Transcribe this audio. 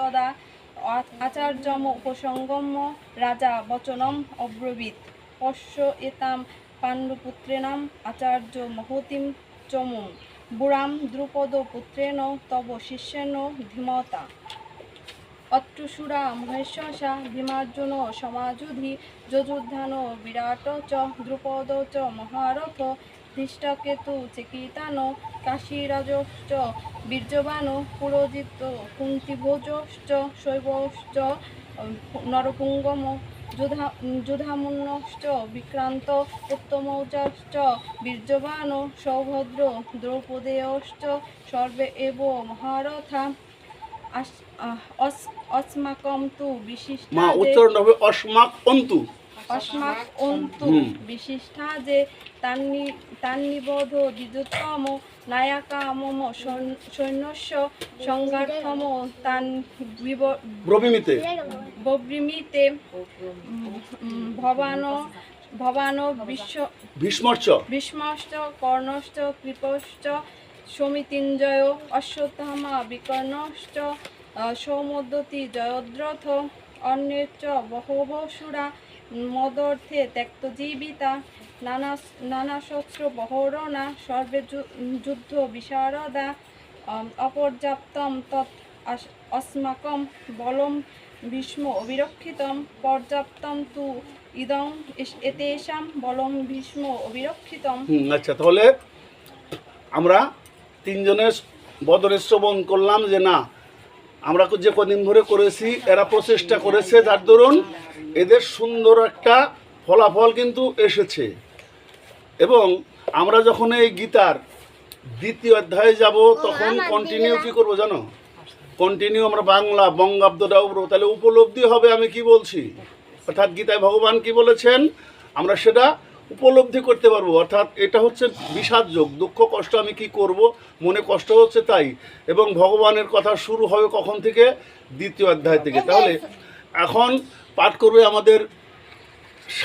তদা আচার্যম উপসঙ্গম্য রাজা বচনম অব্রবীত। পশ্য এতাম পাণ্ডুপুত্রেণাম আচার্য মহতিম চমুম। বুড়াম দ্রুপদ পুত্রেণ তব শিষ্যেন ধীমতা। অট্টুসুরা মহেশ্বসা ভীমার্জুন সমাজুধি যযুদ্ধান বিরাট চ দ্রুপদ চ মহারথ ধৃষ্টকেতু চিকিতান কাশীরাজশ্চ বীর্যবান পুরোজিত কুন্তিভোজশ্চ শৈবশ্চ নরপুঙ্গম যুধা যুধামুন্নশ্চ বিক্রান্ত উত্তমৌজাশ্চ বীর্যবান সৌভদ্র দ্রৌপদেয়শ্চ সর্বে এব মহারথা অস্মাকম তু বিশিষ্টা মা উচ্চারণ হবে অস্মাক অন্তু। অস্মাক অন্তু। বিশিষ্টা যে তান্নি তান্নিবোধ দ্বিজোত্তম নায়কা মম সৈন- সৈন্যস্য সংঘার্থম তান ব্রবিমিতে উম, ভবান ভবান বিশ্ব ভীষ্মর্চ ভীষ্মশ্চ কর্ণশ্চ কৃপশ্চ সমিতিঞ্জয় অশ্বত্থামা বিকর্ণশ্চ সৌমদ্যতি জয়দ্রথ অন্যের চ বহবসুরা মদর্থে ত্যক্ত জীবিতা, নানা নানা শস্ত্র বহরণা, সর্বে যুদ্ধ বিশারদা অপর্যাপ্তম তৎ অস্মাকম বলম ভীষ্ম অবিরক্ষিতম, পর্যাপ্তম তু ইদং এতেষাম বলম ভীষ্ম অবিরক্ষিতম। আচ্ছা তাহলে আমরা তিনজনের বদরের শ্রবণ করলাম যে না আমরা যে কদিন ধরে করেছি এরা প্রচেষ্টা করেছে যার দরুন এদের সুন্দর একটা ফলাফল কিন্তু এসেছে। এবং আমরা যখন এই গীতার দ্বিতীয় অধ্যায়ে যাব তখন কন্টিনিউ কি করব জানো? কন্টিনিউ আমরা বাংলা বঙ্গাব্দটা উঠবো তাহলে উপলব্ধি হবে আমি কি বলছি? অর্থাৎ গীতায় ভগবান কি বলেছেন? আমরা সেটা উপলব্ধি করতে পারব। অর্থাৎ এটা হচ্ছে বিষাদ যোগ। দুঃখ কষ্ট আমি কি করব? মনে কষ্ট হচ্ছে তাই। এবং ভগবানের কথা শুরু হবে কখন থেকে? দ্বিতীয় অধ্যায় থেকে। তাহলে এখন পাঠ করবে আমাদের